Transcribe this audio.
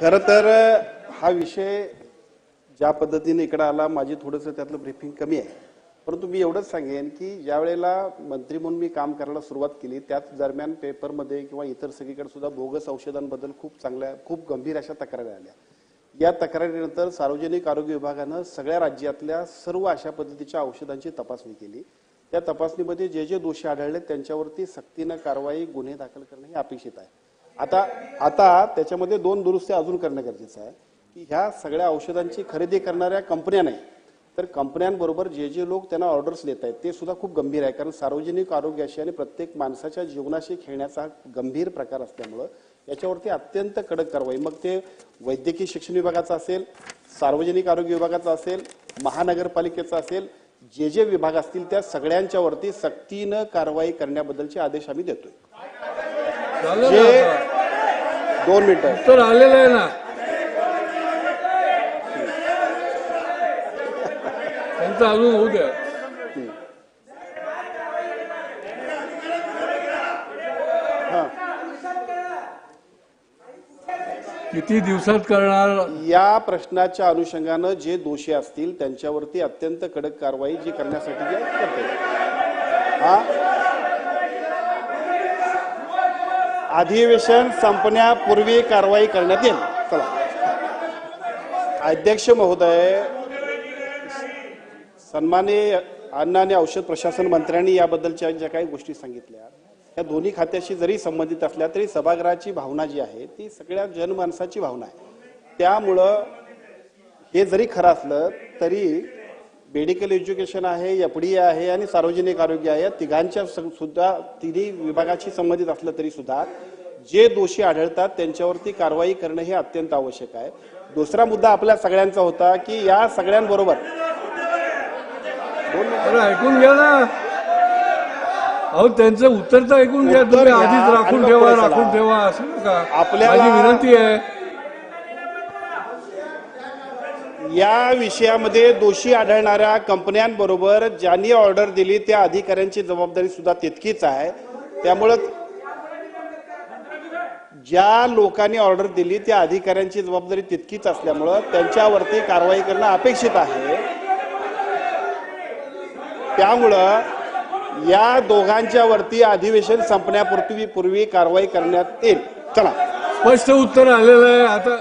खरं तर हा विषय ज्या पद्धतीने इकडे आला माझी थोडंसं त्यातलं ब्रीफिंग कमी आहे. परंतु मी एवढंच सांगेन की ज्या वेळेला मंत्री म्हणून मी काम करायला सुरुवात केली त्याच दरम्यान पेपरमध्ये किंवा इतर सगळीकडे सुद्धा बोगस औषधांबद्दल खूप चांगल्या खूप गंभीर अशा तक्रारी आल्या. या तक्रारीनंतर सार्वजनिक आरोग्य विभागानं सगळ्या राज्यातल्या सर्व अशा पद्धतीच्या औषधांची तपासणी केली. त्या तपासणीमध्ये जे जे दोषी आढळले त्यांच्यावरती सक्तीनं कारवाई गुन्हे दाखल करणे हे अपेक्षित आहे. आता आता त्याच्यामध्ये दोन दुरुस्त्या अजून करणं गरजेचं आहे. की ह्या सगळ्या औषधांची खरेदी करणाऱ्या कंपन्या नाही. तर कंपन्यांबरोबर जे जे लोक त्यांना ऑर्डर्स देत आहेत ते सुद्धा खूप गंभीर आहे. कारण सार्वजनिक आरोग्याशी आणि प्रत्येक माणसाच्या जीवनाशी खेळण्याचा गंभीर प्रकार असल्यामुळं याच्यावरती अत्यंत कडक कारवाई. मग ते वैद्यकीय शिक्षण विभागाचा असेल सार्वजनिक आरोग्य विभागाचा असेल महानगरपालिकेचा असेल जे जे विभाग असतील त्या सगळ्यांच्या वरती सक्तीनं कारवाई करण्याबद्दलचे आदेश आम्ही देतोय. जे. दोन मिनिटं. उत्तर आलेलं आहे ना. त्यांचं अजून होऊ द्या. हा किती दिवसात करणार? या प्रश्नाच्या अनुषंगानं जे दोषी असतील त्यांच्यावरती अत्यंत कडक कारवाई जी करण्यासाठी जे करते हा? अधिवेशन संपण्यापूर्वी कारवाई करण्यात येईल. चला. अध्यक्ष महोदय सन्माननीय अन्न आणि औषध प्रशासन मंत्र्यांनी याबद्दलच्या ज्या काही गोष्टी सांगितल्या या दोन्ही खात्याशी जरी संबंधित असल्या तरी सभागृहाची भावना जी आहे ती सगळ्या जनमानसाची भावना आहे. त्यामुळं हे जरी खरं असलं तरी मेडिकल एज्युकेशन आहे एफडी आहे आणि सार्वजनिक आरोग्य आहे. या तिघांच्या सुद्धा तिन्ही विभागाशी संबंधित असलं तरी सुद्धा जे दोषी आढळतात त्यांच्यावरती कारवाई करणं हे अत्यंत आवश्यक आहे. दुसरा मुद्दा आपल्या सगळ्यांचा होता की या सगळ्यांबरोबर ऐकून घ्या ना. अहो त्यांचं उत्तर तर ऐकून घ्या. तुम्ही आधीच राखून ठेवा राखून. ठेवा असं नका आपल्याला- माझी विनंती आहे. या विषयामध्ये दोषी आढळणाऱ्या कंपन्यांबरोबर ज्यांनी ऑर्डर दिली त्या अधिकाऱ्यांची जबाबदारी सुद्धा तितकीच आहे. त्यामुळं ज्या लोकांनी ऑर्डर दिली त्या अधिकाऱ्यांची जबाबदारी तितकीच असल्यामुळं त्यांच्यावरती कारवाई करणं अपेक्षित आहे. त्यामुळं या दोघांच्या वरती अधिवेशन संपण्यापूर्वी पूर्वी कारवाई करण्यात येईल. चला. स्पष्ट उत्तर आलेलं आहे. आता